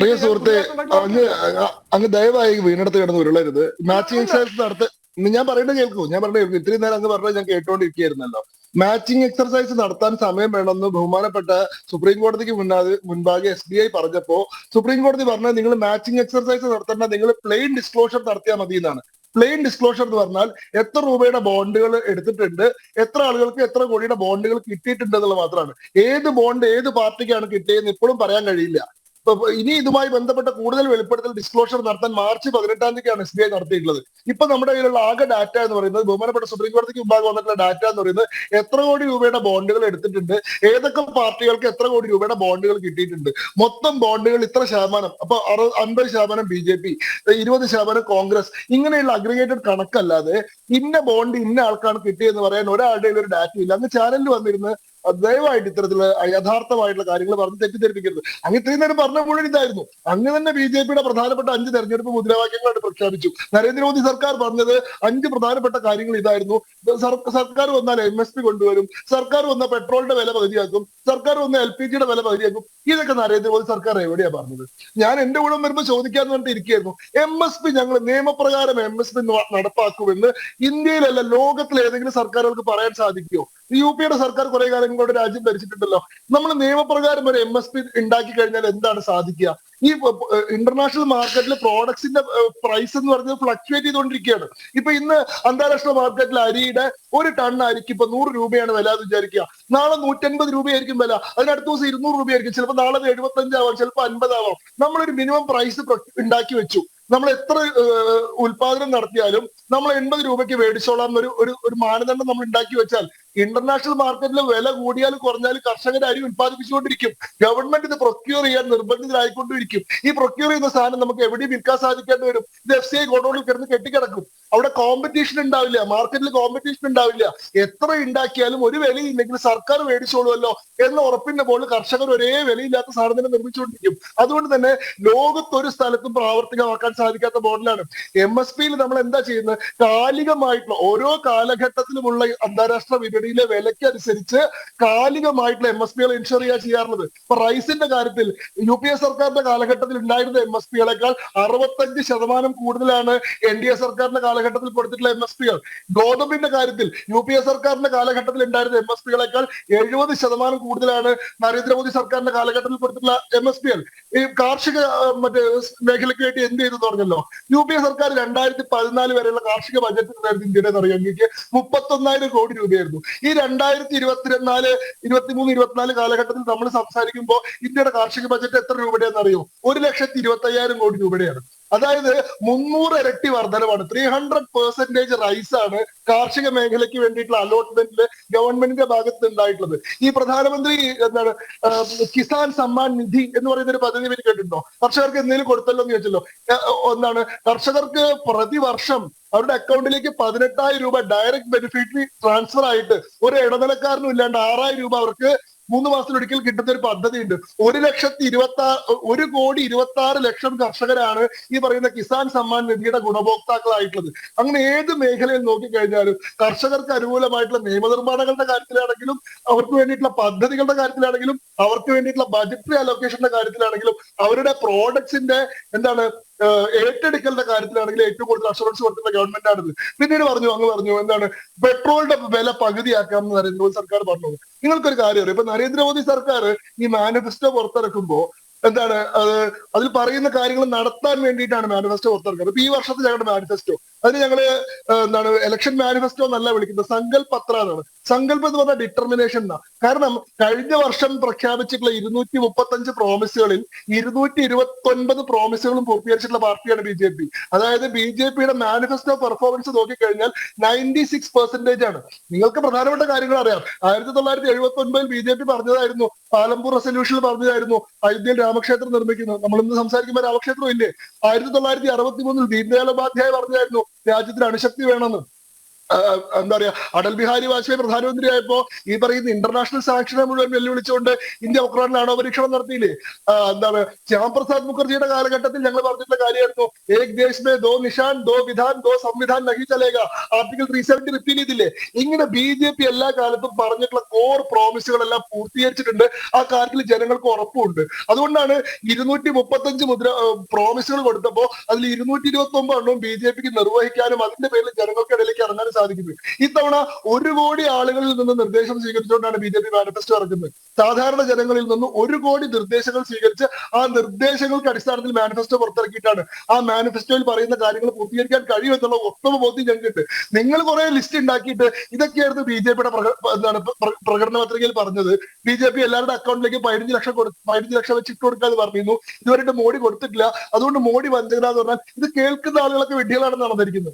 പ്രിയ സുഹൃത്തെ അങ്ങ് അങ്ങ് ദയവായി വീണെടുത്ത് കിടന്ന് ഉരുളരുത്. മാച്ചിങ് എക്സസൈസ് നടത്ത ഞാൻ പറയുന്നത് കേൾക്കൂ ഞാൻ പറഞ്ഞു കേൾക്കൂ. ഇത്രയും നേരം അങ്ങ് പറഞ്ഞത് ഞാൻ കേട്ടോണ്ടിരിക്കുകയായിരുന്നല്ലോ. മാച്ചിങ് എക്സർസൈസ് നടത്താൻ സമയം വേണമെന്ന് ബഹുമാനപ്പെട്ട സുപ്രീം കോടതിക്ക് മുന്നാതെ മുൻപാകെ എസ് ബി ഐ പറഞ്ഞപ്പോ സുപ്രീം കോടതി പറഞ്ഞത് നിങ്ങൾ മാച്ചിങ് എക്സർസൈസ് നടത്തേണ്ട നിങ്ങൾ പ്ലെയിൻ ഡിസ്ക്ലോഷർ നടത്തിയാൽ മതി എന്നാണ് പ്ലെയിൻ ഡിസ്ക്ലോഷർ എന്ന് പറഞ്ഞാൽ എത്ര രൂപയുടെ ബോണ്ടുകൾ എടുത്തിട്ടുണ്ട് എത്ര ആളുകൾക്ക് എത്ര കോടിയുടെ ബോണ്ടുകൾ കിട്ടിയിട്ടുണ്ട് എന്നുള്ളത് മാത്രമാണ്. ഏത് ബോണ്ട് ഏത് പാർട്ടിക്കാണ് കിട്ടിയതെന്ന് ഇപ്പോഴും പറയാൻ കഴിയില്ല. ഇനി ഇതുമായി ബന്ധപ്പെട്ട കൂടുതൽ വെളിപ്പെടുത്തൽ ഡിസ്ക്ലോഷർ നടത്താൻ മാർച്ച് പതിനെട്ടാം തീയതിക്കാണ് എസ് ബി ഐ നടത്തിയിട്ടുള്ളത്. ഇപ്പൊ നമ്മുടെ കയ്യിലുള്ള ആകെ ഡാറ്റ എന്ന് പറയുന്നത് ബഹുമാനപ്പെട്ട സുപ്രീം കോടതിക്ക് മുമ്പാകെ വന്നിട്ടുള്ള ഡാറ്റ എന്ന് പറയുന്നത് എത്ര കോടി രൂപയുടെ ബോണ്ടുകൾ എടുത്തിട്ടുണ്ട് ഏതൊക്കെ പാർട്ടികൾക്ക് എത്ര കോടി രൂപയുടെ ബോണ്ടുകൾ കിട്ടിയിട്ടുണ്ട്. മൊത്തം ബോണ്ടുകൾ ഇത്ര ശതമാനം അപ്പൊ അൻപത് ശതമാനം ബി ജെ പി ഇരുപത് ശതമാനം കോൺഗ്രസ് ഇങ്ങനെയുള്ള അഗ്രിഗേറ്റഡ് കണക്കല്ലാതെ ഇന്ന ബോണ്ട് ഇന്ന ആൾക്കാണ് കിട്ടിയെന്ന് പറയാൻ ഒരാളുടെ ഒരു ഡാറ്റ ഇല്ല. അങ്ങ് ചാനലിൽ വന്നിരുന്ന് ദയവായിട്ട് ഇത്തരത്തിലുള്ള യഥാർത്ഥമായിട്ടുള്ള കാര്യങ്ങൾ പറഞ്ഞ് തെറ്റിദ്ധരിപ്പിക്കരുത്. അങ്ങ് ഇത്രയും നേരം പറഞ്ഞ മുഴുവൻ ഇതായിരുന്നു. അങ്ങ് തന്നെ ബി ജെ പിയുടെ പ്രധാനപ്പെട്ട അഞ്ച് തെരഞ്ഞെടുപ്പ് മുദ്രാവാക്യങ്ങളായിട്ട് പ്രഖ്യാപിച്ചു. നരേന്ദ്രമോദി സർക്കാർ പറഞ്ഞത് അഞ്ച് പ്രധാനപ്പെട്ട കാര്യങ്ങൾ ഇതായിരുന്നു. സർക്കാർ വന്നാൽ എം എസ് പി കൊണ്ടുവരും സർക്കാർ വന്ന പെട്രോളിന്റെ വില പകുതിയാക്കും സർക്കാർ വന്ന എൽ പി ജിയുടെ വില പകുതിയാക്കും. ഇതൊക്കെ നരേന്ദ്രമോദി സർക്കാർ എവിടെയാ പറഞ്ഞത്? ഞാൻ എന്റെ കൂടെ വരുമ്പോൾ ചോദിക്കാന്ന് പറഞ്ഞിട്ട് ഇരിക്കുകയായിരുന്നു. എം എസ് പി ഞങ്ങൾ നിയമപ്രകാരം എം എസ് പി നടപ്പാക്കുമെന്ന് ഇന്ത്യയിലല്ല ലോകത്തിലെ ഏതെങ്കിലും സർക്കാരുകൾക്ക് പറയാൻ സാധിക്കുമോ യു പിയുടെ സർക്കാർ കുറെ കാലം കൊണ്ട് രാജ്യം ഭരിച്ചിട്ടുണ്ടല്ലോ. നമ്മൾ നിയമപ്രകാരം ഒരു എം എസ് പി ഉണ്ടാക്കി കഴിഞ്ഞാൽ എന്താണ് സാധിക്കുക? ഈ ഇന്റർനാഷണൽ മാർക്കറ്റിൽ പ്രോഡക്ട്സിന്റെ പ്രൈസ് എന്ന് പറഞ്ഞത് ഫ്ലക്ച്വേറ്റ് ചെയ്തുകൊണ്ടിരിക്കുകയാണ്. ഇപ്പൊ ഇന്ന് അന്താരാഷ്ട്ര മാർക്കറ്റിൽ അരിയുടെ ഒരു ടൺ അരിക്ക് ഇപ്പൊ നൂറ് രൂപയാണ് വില എന്ന് വിചാരിക്കുക. നാളെ നൂറ്റൻപത് രൂപയായിരിക്കും വില. അതിനടുത്ത ദിവസം ഇരുന്നൂറ് രൂപയായിരിക്കും. ചിലപ്പോൾ നാളെ എഴുപത്തി എഴുപത്തഞ്ചാവാം ചിലപ്പോൾ അൻപതാവാം. നമ്മളൊരു മിനിമം പ്രൈസ് ഉണ്ടാക്കി വെച്ചു. നമ്മൾ എത്ര ഉൽപാദനം നടത്തിയാലും നമ്മൾ എൺപത് രൂപയ്ക്ക് മേടിച്ചോളാം ഒരു ഒരു മാനദണ്ഡം നമ്മൾ ഉണ്ടാക്കി വെച്ചാൽ ഇന്റർനാഷണൽ മാർക്കറ്റിൽ വില കൂടിയാലും കുറഞ്ഞാലും കർഷകർ അരി ഉത്പാദിപ്പിച്ചുകൊണ്ടിരിക്കും ഗവൺമെന്റ് ഇത് പ്രൊക്യൂർ ചെയ്യാൻ നിർബന്ധിതരായിക്കൊണ്ടിരിക്കും. ഈ പ്രൊക്യൂർ ചെയ്യുന്ന സാധനം നമുക്ക് എവിടെയും വിൽക്കാൻ സാധിക്കേണ്ടി വരും. ഇത് എഫ് സി ഐ ഗോഡൌണിൽ കിടന്ന് കെട്ടിക്കിടക്കും. അവിടെ കോമ്പറ്റീഷൻ ഉണ്ടാവില്ല. മാർക്കറ്റിൽ കോമ്പറ്റീഷൻ ഉണ്ടാവില്ല. എത്ര ഉണ്ടാക്കിയാലും ഒരു വിലയില്ലെങ്കിൽ സർക്കാർ മേടിച്ചോളുമല്ലോ എന്ന ഉറപ്പിന്റെ പോലെ കർഷകർ ഒരേ വിലയില്ലാത്ത സാധനം നിർമ്മിച്ചുകൊണ്ടിരിക്കും. അതുകൊണ്ട് തന്നെ ലോകത്തൊരു സ്ഥലത്തും പ്രാവർത്തികമാക്കാൻ സാധിക്കാത്ത മോഡലാണ്. എം എസ് പിയിൽ നമ്മൾ എന്താ ചെയ്യുന്നത്? കാലികമായിട്ടുള്ള ഓരോ കാലഘട്ടത്തിലുമുള്ള അന്താരാഷ്ട്ര വിപണിയിലെ വിലയ്ക്ക് അനുസരിച്ച് കാലികമായിട്ടുള്ള എം എസ് പികൾ ഇൻഷുർ ചെയ്യുക ചെയ്യാറുള്ളത്. ഇപ്പൊ റൈസിന്റെ കാര്യത്തിൽ യു പി എ സർക്കാരിന്റെ കാലഘട്ടത്തിൽ ഉണ്ടായിരുന്ന എം എസ് പികളെക്കാൾ അറുപത്തഞ്ച് ശതമാനം കൂടുതലാണ് എൻ ഡി എ സർക്കാരിന്റെ കാലഘട്ടത്തിൽ കൊടുത്തിട്ടുള്ള എം എസ് പികൾ ഗോതമ്പിന്റെ കാര്യത്തിൽ യു പി എ സർക്കാരിന്റെ കാലഘട്ടത്തിൽ ഉണ്ടായിരുന്ന എം എസ് പികളെക്കാൾ എഴുപത് ശതമാനം കൂടുതലാണ് നരേന്ദ്രമോദി സർക്കാരിന്റെ കാലഘട്ടത്തിൽ കൊടുത്തിട്ടുള്ള എം എസ് പികൾ ഈ കാർഷിക മറ്റേ മേഖലയ്ക്ക് വേണ്ടി എന്ത് ചെയ്തു പറഞ്ഞല്ലോ? യു പി എ സർക്കാർ രണ്ടായിരത്തി പതിനാല് വരെയുള്ള കാർഷിക ബജറ്റ് ഉണ്ടായിരുന്നു ഇന്ത്യയുടെ അറിയാം എനിക്ക് മുപ്പത്തൊന്നായിരം കോടി രൂപയായിരുന്നു. ഈ രണ്ടായിരത്തി ഇരുപത്തിനാല് ഇരുപത്തിമൂന്ന് ഇരുപത്തിനാല് കാലഘട്ടത്തിൽ നമ്മൾ സംസാരിക്കുമ്പോൾ ഇന്ത്യയുടെ കാർഷിക ബജറ്റ് എത്ര രൂപയുടെയെന്ന് അറിയോ? ഒരു ലക്ഷത്തി ഇരുപത്തി അയ്യായിരം കോടി രൂപയുടെയാണ്. അതായത് മുന്നൂറ് ഇരട്ടി വർധനമാണ് ത്രീ ഹൺഡ്രഡ് പെർസെന്റേജ് റൈസ് ആണ് കാർഷിക മേഖലയ്ക്ക് വേണ്ടിയിട്ടുള്ള അലോട്ട്മെന്റിൽ ഗവൺമെന്റിന്റെ ഭാഗത്ത് ഉണ്ടായിട്ടുള്ളത്. ഈ പ്രധാനമന്ത്രി എന്താണ് കിസാൻ സമ്മാൻ നിധി എന്ന് പറയുന്ന ഒരു പദ്ധതി പേര് കേട്ടിട്ടുണ്ടോ? കർഷകർക്ക് എന്തെങ്കിലും കൊടുത്തല്ലോ എന്ന് ചോദിച്ചല്ലോ. ഒന്നാണ് കർഷകർക്ക് പ്രതിവർഷം അവരുടെ അക്കൗണ്ടിലേക്ക് പതിനെട്ടായിരം രൂപ ഡയറക്റ്റ് ബെനിഫിറ്റ് ട്രാൻസ്ഫർ ആയിട്ട് ഒരു ഇടനിലക്കാരനും ഇല്ലാണ്ട് ആറായിരം രൂപ അവർക്ക് മൂന്ന് മാസത്തിലൊരിക്കൽ കിട്ടുന്ന ഒരു പദ്ധതി ഉണ്ട് ഒരു ലക്ഷത്തി ഇരുപത്തി ഒരു കോടി ഇരുപത്തി ആറ് ലക്ഷം കർഷകരാണ് ഈ പറയുന്ന കിസാൻ സമ്മാൻ നിധിയുടെ ഗുണഭോക്താക്കളായിട്ടുള്ളത്. അങ്ങനെ ഏത് മേഖലയിൽ നോക്കിക്കഴിഞ്ഞാലും കർഷകർക്ക് അനുകൂലമായിട്ടുള്ള നിയമനിർമ്മാണങ്ങളുടെ കാര്യത്തിലാണെങ്കിലും അവർക്ക് വേണ്ടിയിട്ടുള്ള പദ്ധതികളുടെ കാര്യത്തിലാണെങ്കിലും അവർക്ക് വേണ്ടിയിട്ടുള്ള ബജറ്ററി അലോക്കേഷന്റെ കാര്യത്തിലാണെങ്കിലും അവരുടെ പ്രോഡക്ട്സിന്റെ എന്താണ് ഏറ്റെടുക്കലിന്റെ കാര്യത്തിലാണെങ്കിൽ ഏറ്റവും കൂടുതൽ അഷുറൻസ് കൊടുക്കുന്ന ഗവൺമെന്റ് ആണിത്. പിന്നീട് പറഞ്ഞു അങ്ങ് പറഞ്ഞു എന്താണ് പെട്രോളിന്റെ വില പകുതിയാക്കാം എന്ന് നരേന്ദ്രമോദി സർക്കാർ പറഞ്ഞു. നിങ്ങൾക്കൊരു കാര്യം അറിയാം? ഇപ്പൊ നരേന്ദ്രമോദി സർക്കാർ ഈ മാനിഫെസ്റ്റോ പുറത്തിറക്കുമ്പോ എന്താണ് അത് അതിൽ പറയുന്ന കാര്യങ്ങൾ നടത്താൻ വേണ്ടിയിട്ടാണ് മാനിഫെസ്റ്റോ പുറത്തിറക്കുന്നത്. ഈ വർഷത്തെ ഞങ്ങളുടെ മാനിഫെസ്റ്റോ അതിന് ഞങ്ങൾ എന്താണ് ഇലക്ഷൻ മാനിഫെസ്റ്റോ എന്നല്ല വിളിക്കുന്നത് സങ്കല്പത്ര എന്നാണ്. സങ്കല്പം എന്ന് പറഞ്ഞാൽ ഡിറ്റർമിനേഷൻ എന്നാ. കാരണം കഴിഞ്ഞ വർഷം പ്രഖ്യാപിച്ചിട്ടുള്ള ഇരുന്നൂറ്റി മുപ്പത്തഞ്ച് പ്രോമിസുകളിൽ ഇരുന്നൂറ്റി ഇരുപത്തി ഒൻപത് പ്രോമിസുകളും പൂർത്തീകരിച്ചിട്ടുള്ള പാർട്ടിയാണ് ബി ജെ പി. അതായത് ബി ജെ പിയുടെ മാനിഫെസ്റ്റോ പെർഫോമൻസ് നോക്കിക്കഴിഞ്ഞാൽ നയന്റി സിക്സ് പെർസെന്റേജ് ആണ്. നിങ്ങൾക്ക് പ്രധാനപ്പെട്ട കാര്യങ്ങൾ അറിയാം. ആയിരത്തി തൊള്ളായിരത്തി എഴുപത്തി ഒൻപതിൽ ബി ജെ പി പറഞ്ഞതായിരുന്നു. പാലമ്പൂർ റെസൊല്യൂഷനിൽ പറഞ്ഞതായിരുന്നു. അയോധ്യയിൽ രാമക്ഷേത്രം നിർമ്മിക്കുന്നത് നമ്മൾ ഇന്ന് സംസാരിക്കുമ്പോൾ രാമക്ഷേത്രം ഇല്ലേ? ആയിരത്തി തൊള്ളായിരത്തി അറുപത്തി മൂന്നിൽ ദീൻദയാൽ ഉപാധ്യായ പറഞ്ഞായിരുന്നു രാജ്യത്തിന് അണുശക്തി വേണമെന്ന്. എന്താ പറയാ അടൽ ബിഹാരി വാജ്പേയി പ്രധാനമന്ത്രിയായപ്പോ ഈ പറയുന്ന ഇന്റർനാഷണൽ സാക്ഷനെ മുഴുവൻ വെല്ലുവിളിച്ചുകൊണ്ട് ഇന്ത്യ ഉക്രൈനിൽ ആണോ പരീക്ഷണം നടത്തിയില്ലേ എന്താണ് ശ്യാം പ്രസാദ് മുഖർജിയുടെ കാലഘട്ടത്തിൽ ഞങ്ങൾ പറഞ്ഞിട്ടുള്ള കാര്യമായിരുന്നു. ഏക് ദേശ് മേ ദോ നിഷാൻ ദോ വിധാൻ ദോ സംവിധാൻ നഹി ചലേക ആർട്ടിക്കൽ ത്രീ സെവന്റി റിപ്പീൽ ചെയ്തില്ലേ? ഇങ്ങനെ ബി ജെ പി എല്ലാ കാലത്തും പറഞ്ഞിട്ടുള്ള കോർ പ്രോമിസുകളെല്ലാം പൂർത്തീകരിച്ചിട്ടുണ്ട്. ആ കാര്യത്തിൽ ജനങ്ങൾക്ക് ഉറപ്പുണ്ട്. അതുകൊണ്ടാണ് ഇരുന്നൂറ്റി മുപ്പത്തഞ്ച് മുദ്ര പ്രോമിസുകൾ കൊടുത്തപ്പോ അതിൽ ഇരുന്നൂറ്റി ഇരുപത്തി ഒമ്പത് എണ്ണവും ബി ജെ പിക്ക് നിർവഹിക്കാനും അതിന്റെ പേരിൽ ജനങ്ങൾക്കിടയിലേക്ക് ഇറങ്ങാനും സാധിക്കുന്നത്. ഇത്തവണ ഒരു കോടി ആളുകളിൽ നിന്ന് നിർദ്ദേശം സ്വീകരിച്ചുകൊണ്ടാണ് ബി ജെ പി മാനിഫെസ്റ്റോ ഇറക്കുന്നത്. സാധാരണ ജനങ്ങളിൽ നിന്ന് ഒരു കോടി നിർദ്ദേശങ്ങൾ സ്വീകരിച്ച് ആ നിർദ്ദേശങ്ങൾക്ക് അടിസ്ഥാനത്തിൽ മാനിഫെസ്റ്റോ പുറത്തിറക്കിയിട്ടാണ്. ആ മാനിഫെസ്റ്റോയിൽ പറയുന്ന കാര്യങ്ങൾ പൂർത്തീകരിക്കാൻ കഴിയുമെന്നുള്ള ഉത്തമ ബോധ്യം ഞങ്ങൾക്കുണ്ട്. നിങ്ങൾ കുറെ ലിസ്റ്റ് ഉണ്ടാക്കിയിട്ട് ഇതൊക്കെയായിരുന്നു ബി ജെ പിയുടെ എന്താണ് പ്ര- പ്രകടന പത്രികയിൽ പറഞ്ഞത്. ബി ജെ പി എല്ലാവരുടെ അക്കൗണ്ടിലേക്ക് പതിനഞ്ച് ലക്ഷം കൊടു പതിനഞ്ച് ലക്ഷം വെച്ച് ഇട്ട് കൊടുക്കാന്ന് പറഞ്ഞിരുന്നു. ഇതുവരെ മോഡി കൊടുത്തിട്ടില്ല. അതുകൊണ്ട് മോഡി വഞ്ചകരാന്ന് പറഞ്ഞാൽ ഇത് കേൾക്കുന്ന ആളുകളൊക്കെ വിഡ്ഢികളാണെന്ന് നടന്നിരിക്കുന്നത്